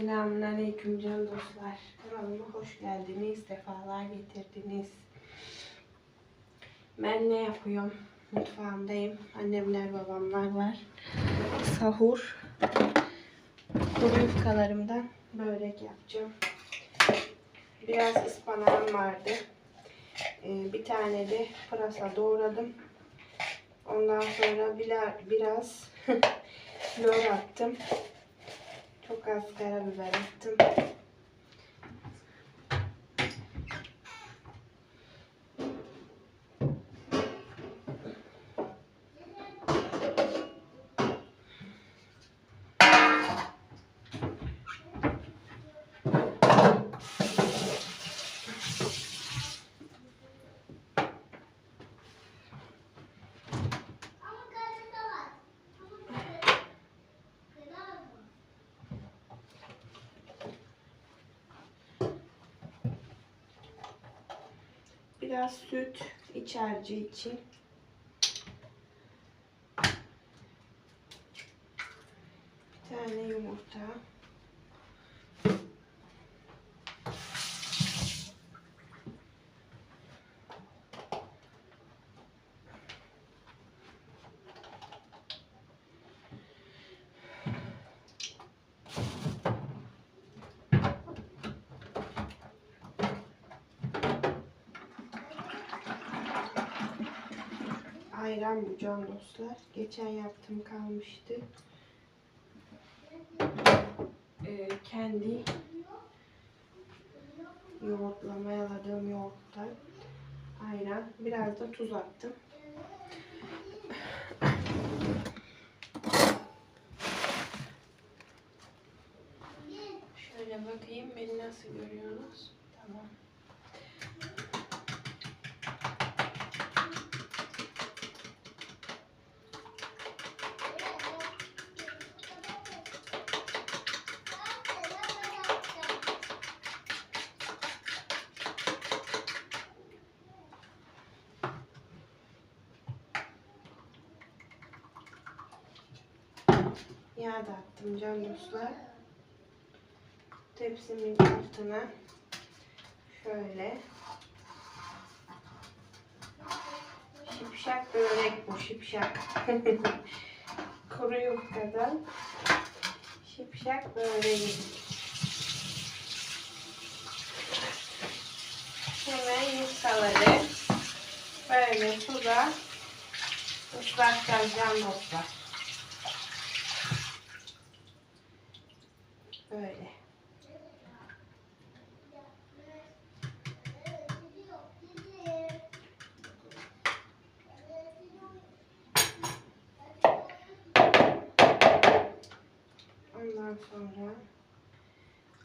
Selamünaleyküm can dostlar. Kanalıma hoş geldiniz, defalar getirdiniz. Ben ne yapıyorum? Mutfağımdayım. Annemler, babamlar var. Sahur. Kuru yufkalarımdan börek yapacağım. Biraz ıspanağım vardı. Ee, bir tane de pırasa doğradım. Ondan sonra bila- biraz lor attım. Çok az karabiber attım. Biraz süt iç harcı için. Bir tane yumurta. Ayran bu can dostlar. Geçen yaptım kalmıştı. Ee, kendi yoğurtla mayaladığım yoğurttan ayran. Biraz da tuz attım. Şöyle bakayım beni nasıl görüyorsunuz? Tamam. Yağ da attım can dostlar. Tepsimin altına şöyle şipşak börek bu şipşak. Kuru yufkadan şipşak böreği. Hemen yufkaları böyle suda ıslatacağız can dostlar. Böyle. Ondan sonra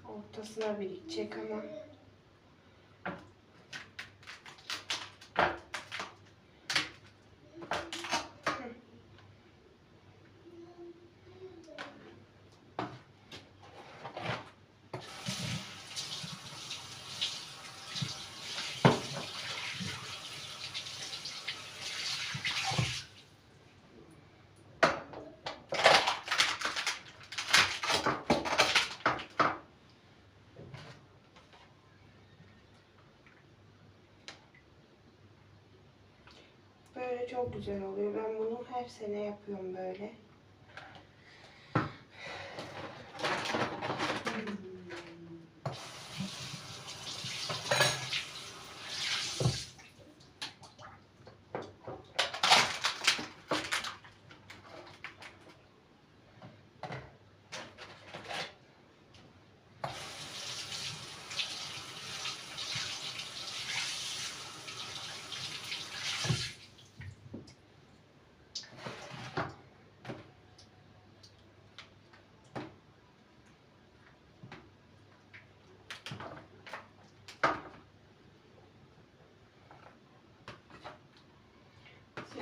ortasına birikecek ama böyle çok güzel oluyor. Ben bunu her sene yapıyorum böyle.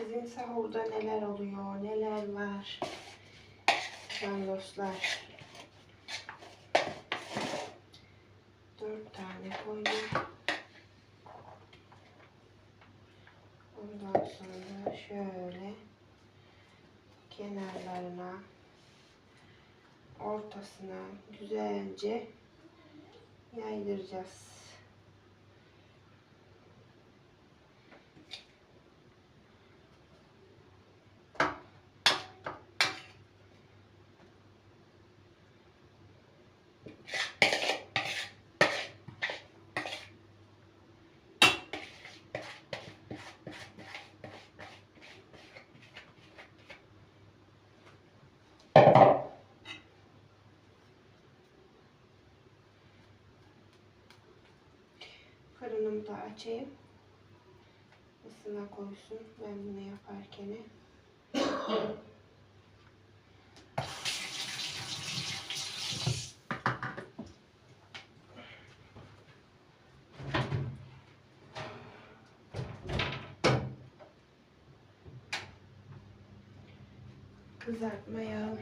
Sizin sahurda neler oluyor, neler var? Can dostlar. Dört tane koydum. Ondan sonra şöyle kenarlarına ortasına güzelce yaydıracağız. Da açayım. Isına koysun. Ben bunu yaparken. Kızartma yağı.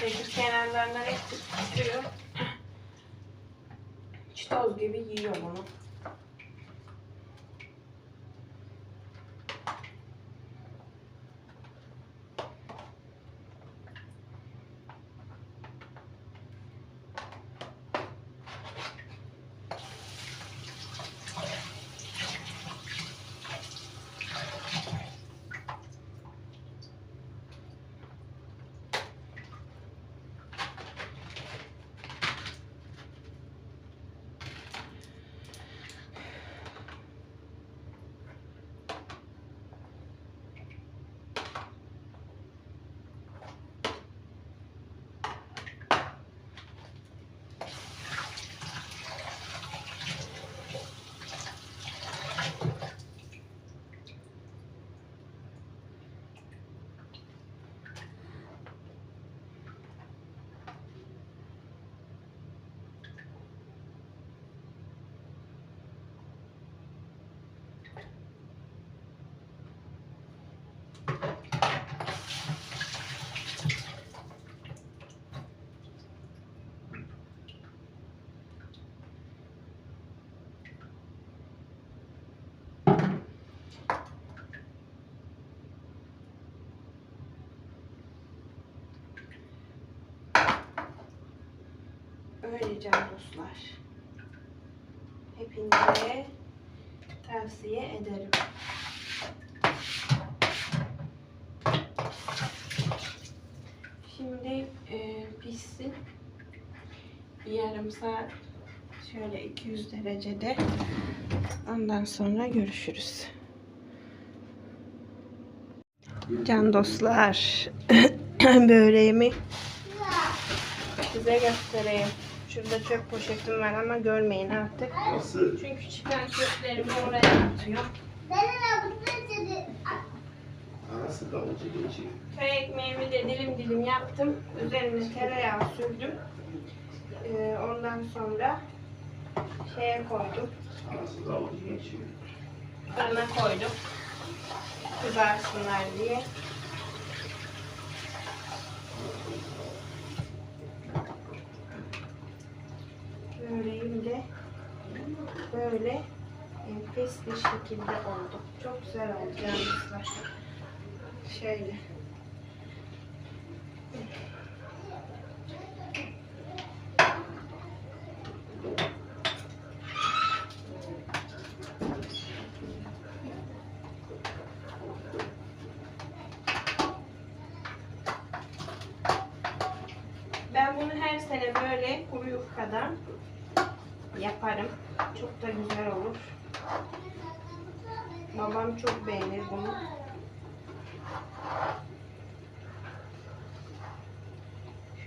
Peki kenarlarından hep tutuyor. Çitoz gibi yiyor bunu. Can dostlar. Hepinize tavsiye ederim. Şimdi e, pişsin. Bir yarım saat şöyle 200 derecede. Ondan sonra görüşürüz. Can dostlar, böreğimi size göstereyim. Şurada çöp poşetim var ama görmeyin artık. Nasıl? Çünkü çıkan çöplerimi oraya atıyorum. Nasıl davulcu geçiyor? Köy ekmeğimi de dilim dilim yaptım. Üzerine tereyağı sürdüm. Ee, ondan sonra şeye koydum. Nasıl davulcu geçiyor? Fırına koydum. Kızarsınlar diye. Böreğim de böyle enfes bir şekilde oldu. Çok güzel oldu yalnızlar. Şöyle.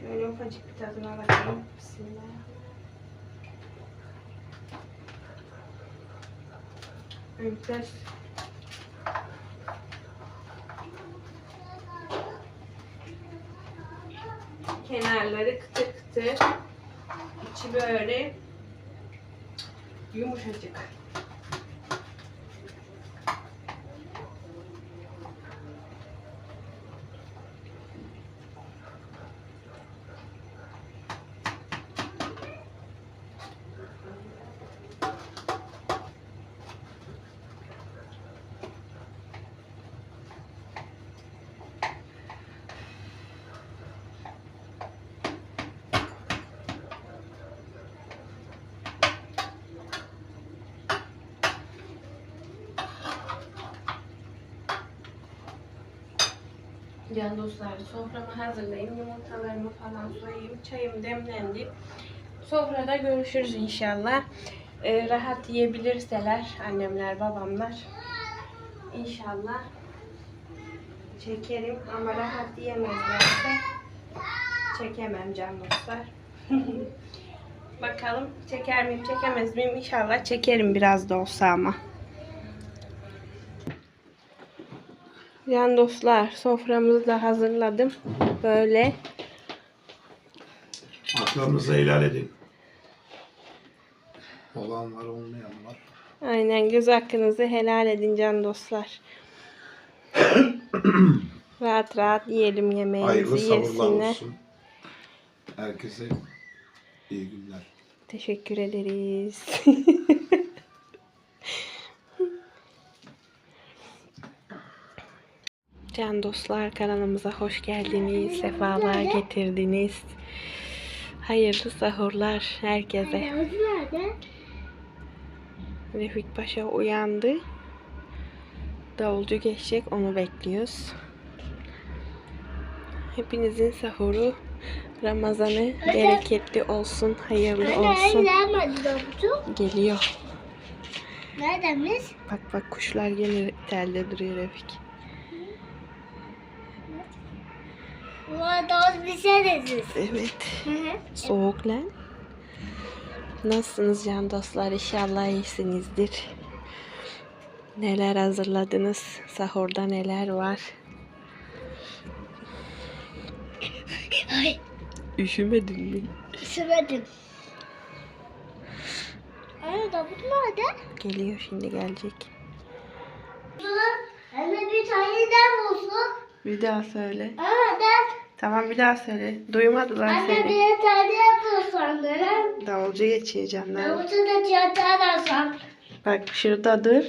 Şöyle ufacık bir tadına bakalım. Bismillah. Öğütler. Kenarları kıtır kıtır. İçi böyle yumuşacık. Can dostlar soframı hazırlayayım. Yumurtalarımı falan soyayım. Çayım demlendi. Sofrada görüşürüz inşallah. Ee, rahat yiyebilirseler annemler babamlar. İnşallah çekerim ama rahat yiyemezlerse çekemem can dostlar. Bakalım çeker miyim çekemez miyim İnşallah çekerim biraz da olsa ama. Can dostlar soframızı da hazırladım. Böyle Haklarınızı helal edin. Olan var olmayan var. aynen göz hakkınızı helal edin can dostlar. rahat rahat yiyelim yemeğimizi Hayırlı sabırlar yesinler. olsun. Herkese iyi günler. Teşekkür ederiz. Can dostlar kanalımıza hoş geldiniz. Sefalar getirdiniz. Hayırlı sahurlar herkese. Refik Paşa uyandı. Davulcu geçecek onu bekliyoruz. Hepinizin sahuru Ramazanı bereketli olsun, hayırlı olsun. Geliyor. Neredeymiş? Bak bak kuşlar gene telde duruyor Refik. Bu arada bir şey dediniz. Evet. Hı hı. Soğuk lan. Nasılsınız can dostlar? İnşallah iyisinizdir. Neler hazırladınız? Sahurda neler var? Ay, Üşümedin mi? üşümedim. Ay, Davut nerede? Geliyor şimdi gelecek. Anne bir tane de bulsun. Bir daha söyle. Anne, Tamam bir daha söyle. Duymadılar anne seni. bir tane bulsun. Anne. Davulcu geçiyor canlar. Davut'u da tiyatro alsam. Bak şurada dur.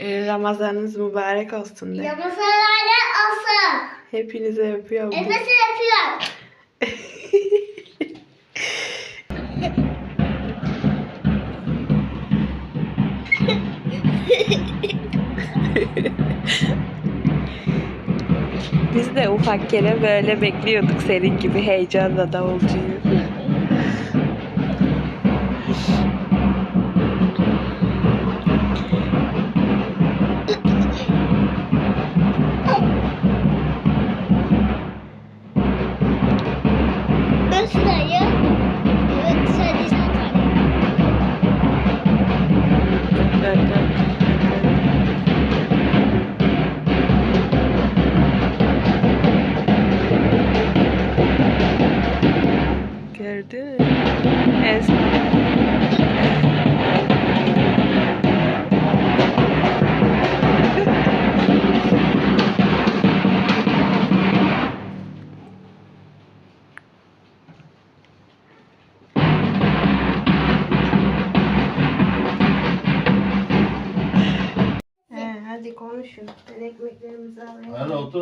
Ee, Ramazanınız mübarek olsun de. Yamasayla alsın. Hepinizi öpüyorum. Efesi yapıyor. ufak kere böyle bekliyorduk senin gibi heyecanla davulcuyu.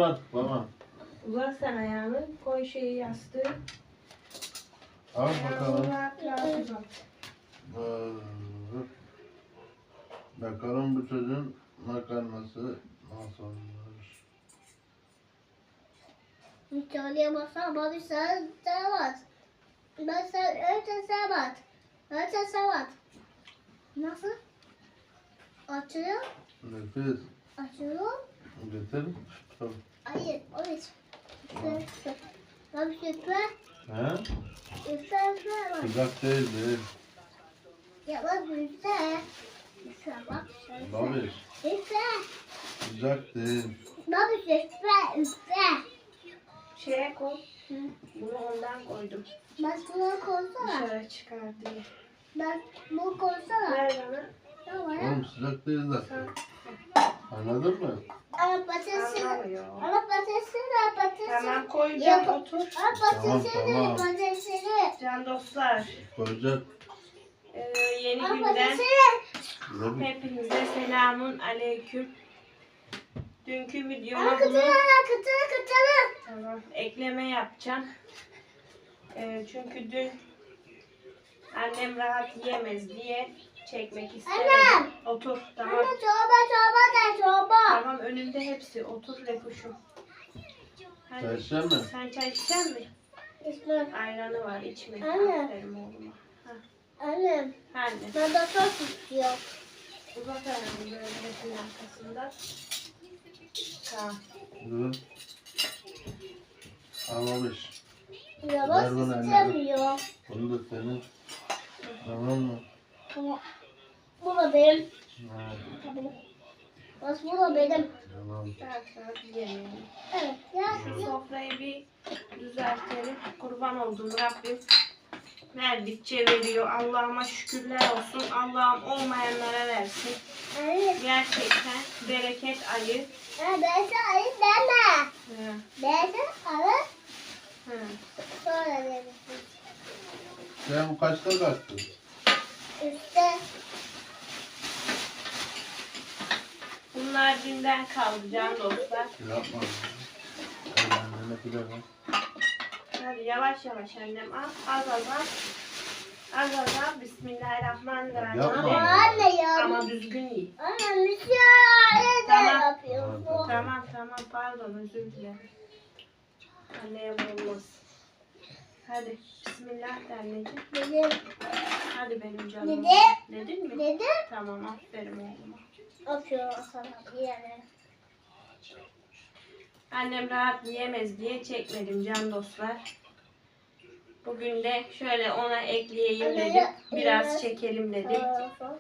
Artık baba. Uzat sen ayağını. Koy şeyi yastığı. Al Ayağını bakalım. rahat rahat uzat. Ee, Bakalım bu çocuğun makarnası nasıl olmuş. Mütaliye basa bana sen sevat. Ben sen öte sevat. Öte sevat. Nasıl? Açıyor. Nefis. Açıyor. Getir. Tamam. Hayır. O hiç. Süper. Ben süper. He? Süper süper. Sıcak değil değil. Ya ben süper. Süper. Bak. Babiş. Üfle. Sıcak değil. Babiş üfle üfle. Şeye koy. Hı. Bunu ondan koydum. Bak bunu koysana. Dışarı çıkar diye. Bak bunu koysana. Ver bana. Tamam. Oğlum sıcak değil de. Sen Anladın mı? Ama patatesi. anlamıyor. Ama patatesi de patatesi. Tamam koyacağım Yap- otur. Ama patatesi Tamam, de tamam. patatesi. Can dostlar. Koyacak. Ee, yeni Ama günden patatesi. Ne bir hepinize selamun aleyküm. Dünkü videoma Ama bunu kıtılı kıtılı kıtılı. tamam, ekleme yapacağım. Ee, çünkü dün annem rahat yiyemez diye çekmek istemedim. Annem. Otur tamam. Anne çorba çorba da çorba. Tamam önümde hepsi. Otur Refuş'um. Çay içecek misin? Sen çay içecek misin? İsmi. Ayranı var içme. Anne. Aferin oğluma. Annem. Hadi. Ben de sos istiyorum. Uzat ayranı böyle hepsinin arkasında. Tamam. Al babiş. Yavaş anne. istemiyor. Bunu da senin. Tamam mı? Ama Bu da benim. Bak bu da benim. Tamam. Evet. Ya Şu sofrayı bir düzeltelim. Kurban oldum Rabbim. Verdikçe veriyor. Allah'ıma şükürler olsun. Allah'ım olmayanlara versin. Gerçekten bereket ayı. Ha, ben sana ayı deme. Hı, Ben sana ayı hı. sonra demiştim. Sen kaçta kalktın? Üstte. Bunlar dünden kaldı can dostlar. Yapma. Hadi yavaş yavaş annem al. Az az al. Az az al. Bismillahirrahmanirrahim. Yapma. Anne ya. Ama düzgün yiyin. Anne müsaade Tamam. yapıyorsun. Tamam tamam pardon özür dilerim. Anneye olmaz. Hadi bismillah de anneciğim. Dedim. Hadi benim canım. Dedim. Dedin mi? Dedim. Tamam aferin oğluma. Atıyorum sana bir yere. Annem rahat yiyemez diye çekmedim can dostlar. Bugün de şöyle ona ekleyeyim dedim. Biraz çekelim dedim. Tamam.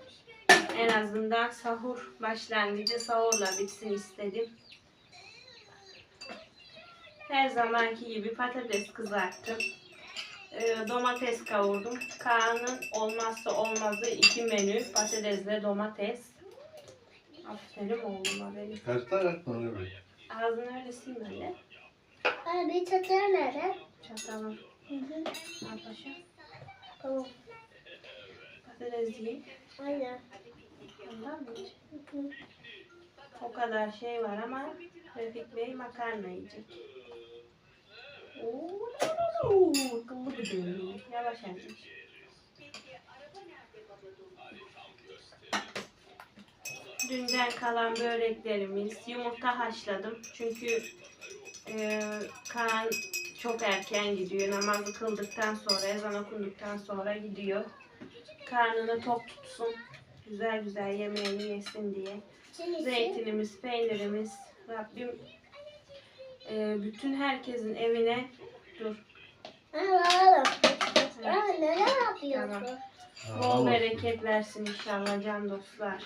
En azından sahur başlangıcı sahurla bitsin istedim. Her zamanki gibi patates kızarttım. Ee, domates kavurdum. Kaan'ın olmazsa olmazı iki menü. Patatesle domates. Aferin oğluma benim. Kaçta kalktın öyle? Ağzını öyle sil böyle. Bir çatal nerede? Çatalım. Hı hı. Al paşa. Tamam. Patates yiyeyim. Aynen. Ondan mı? Hı hı. O kadar şey var ama Refik Bey makarna yiyecek. Oo, akıllı bir dönüyor. Yavaş anneciğim. Dünden kalan böreklerimiz, yumurta haşladım. Çünkü e, Kaan çok erken gidiyor. Namazı kıldıktan sonra, ezan okunduktan sonra gidiyor. Karnını tok tutsun. Güzel güzel yemeğini yesin diye. Zeytinimiz, peynirimiz. Rabbim e, bütün herkesin evine dur. Evet. Anne ne yapıyorsun? Bol bereket versin inşallah can dostlar.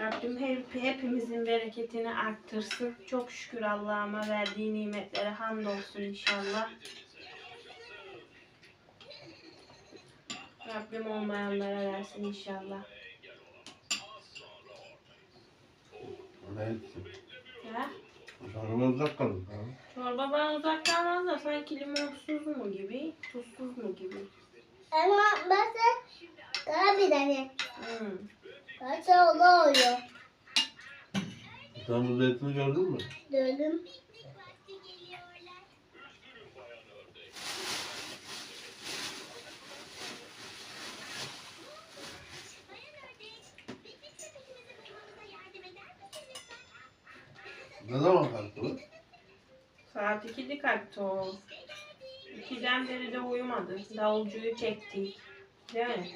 Rabbim hep, hepimizin bereketini arttırsın. Çok şükür Allah'ıma verdiği nimetlere hamdolsun inşallah. Rabbim olmayanlara versin inşallah. Ne ettin? Ya, Sonra uzak kalın. Ha? çorba bana uzak kalmaz da sanki limonsuz mu gibi, tuzsuz mu gibi. Ama ben de daha bir tane. Hmm. Kaç oldu oluyor. Sen bu zeytini gördün mü? Döndüm. Ne zaman kalktı? Saat 2'de kalktı o. 2'den beri de uyumadı. Davulcuyu çekti. Değil mi?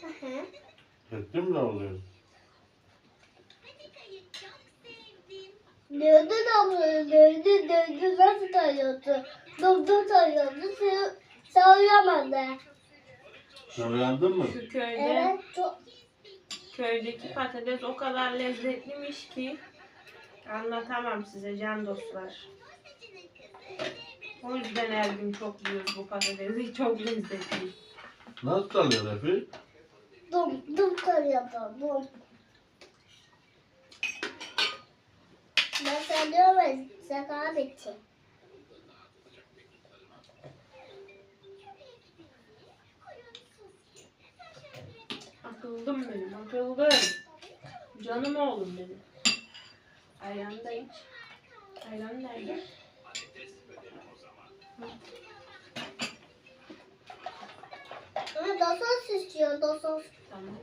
Hı hı. Ettin mi ne oluyor? Döndü döndü döndü döndü nasıl sayıyordu sı- sayamadı. Sen uyandın mı? Şu köyde Evet çok köydeki patates o kadar lezzetliymiş ki anlatamam size can dostlar. O yüzden her gün çok yiyoruz bu patatesi. Çok lezzetli. Nasıl çalıyor Refik? Dum dum çalıyordu. Dum. Sen kahretsin. Akıldım benim, akıldım. Canım oğlum benim. Ayran da iç. Ayran nerede? Ama dosos istiyor dosos. Tamam.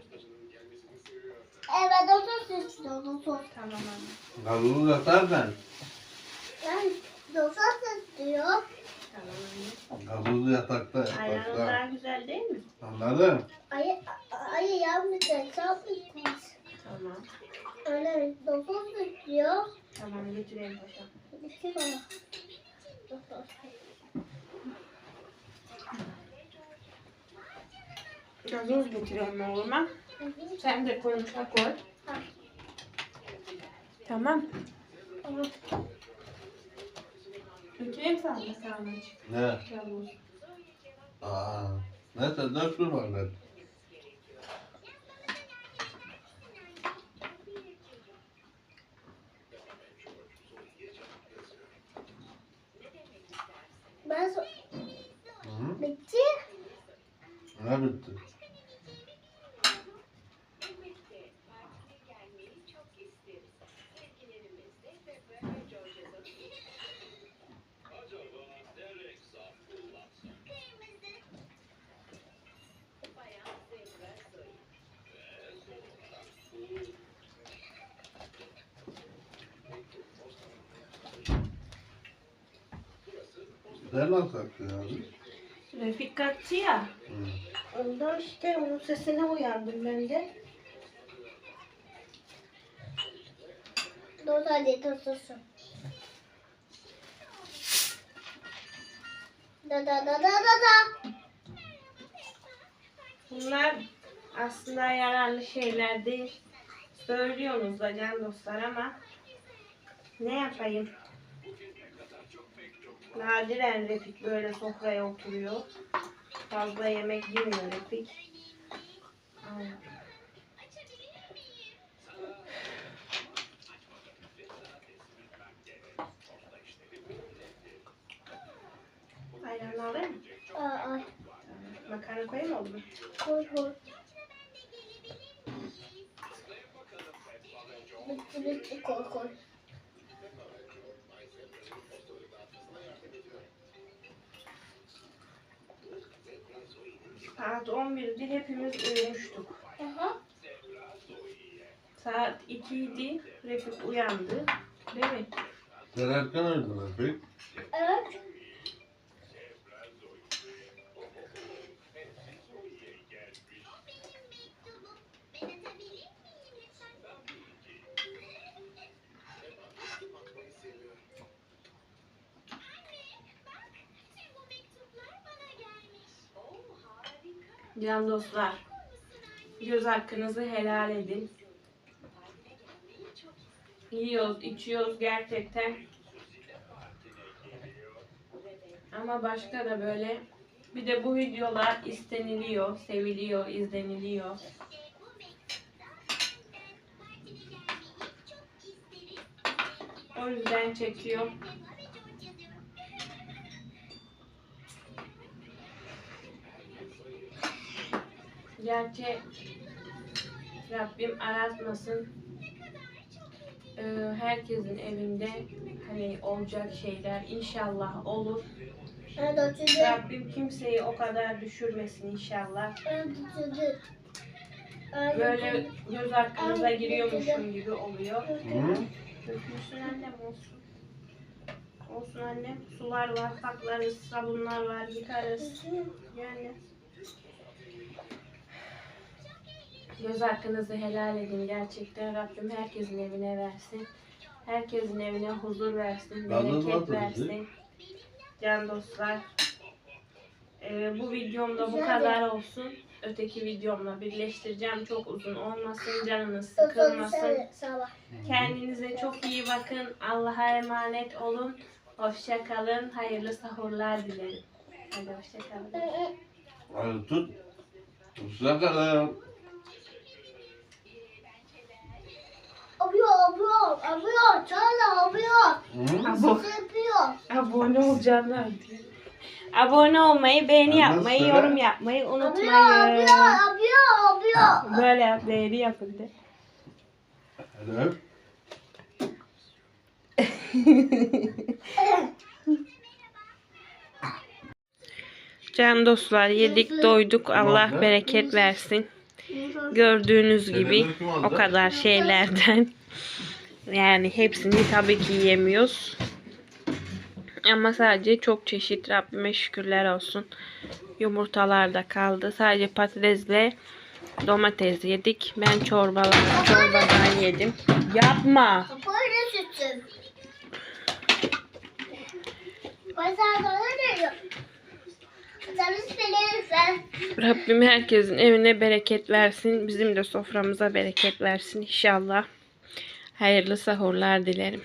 Evet dosos istiyor dosos. Tamam anne. Gazoz yatarken Yani dosos istiyor. Tamam anne. gazoz yatakta yatakta. daha güzel değil mi? Anladın? Ayı, ayı yapmayacak, yapmayacak. Tamam. Öyle dosos istiyor. Tamam getireyim paşam. Bitti bana. Gazoz getireyim oğluma. Sen de koymuşa koy. Ha. Tamam. Tamam. Dökeyim sana sarmaç. Ne? Gazoz. Aa. Neyse dök dur bakalım. Ben so Hı? bitti. Ne bitti? Alsak ya abi. Refik kalktı ya. Hı. Ondan işte onun sesine uyandım ben de. Dosos hadi dosos. Da da da da da da. Bunlar aslında yararlı şeyler değil. Söylüyorsunuz da can dostlar ama ne yapayım? Nadiren Refik böyle sofraya oturuyor. Fazla yemek yemiyor Refik. Ay. Ayran alayım mı? Aa. Makarna koyayım mı oğlum? Koy koy. Bitti bitti koy koy. Saat 11'de hepimiz uyumuştuk. Aha. Saat 2 idi. Refik uyandı. Değil mi? Sen erken uyudun Refik. Evet. Can dostlar. Göz hakkınızı helal edin. Yiyoruz, içiyoruz gerçekten. Ama başka da böyle bir de bu videolar isteniliyor, seviliyor, izleniliyor. O yüzden çekiyorum. Gerçi Rabbim aratmasın. Ee, herkesin evinde hani olacak şeyler inşallah olur. Rabbim kimseyi o kadar düşürmesin inşallah. Böyle göz hakkınıza giriyormuşum gibi oluyor. Hı? Dökmüşsün annem olsun. Olsun annem. Sular var, paklarız, sabunlar var, yıkarız. Yani göz hakkınızı helal edin gerçekten. Rabbim herkesin evine versin. Herkesin evine huzur versin, bereket versin. Can dostlar. Ee, bu videomda bu kadar olsun. öteki videomla birleştireceğim. Çok uzun olmasın, canınız sıkılmasın. Kendinize çok iyi bakın. Allah'a emanet olun. Hoşça kalın. Hayırlı sahurlar dilerim. Hadi hoşça kalın. Hadi tut. Hoşça kalın. Abıyor, abıyor, abıyor, çağla abıyor. Abo- Sesi yapıyor. Abone olacağını Abone olmayı, beğeni Ya yapmayı, nasıl? yorum yapmayı Abıyor, unutmayın. abıyor, abıyor, abıyor. Böyle yap, beğeni yapın de. Hadi öp. Can dostlar yedik doyduk. Allah bereket versin. Gördüğünüz gibi o kadar şeylerden. Yani hepsini tabii ki yemiyoruz. Ama sadece çok çeşit Rabbime şükürler olsun. Yumurtalar da kaldı. Sadece patatesle domates yedik. Ben çorbalar, çorbadan yedim. Yapma. Rabbim herkesin evine bereket versin. Bizim de soframıza bereket versin inşallah. Hayırlı sahurlar dilerim.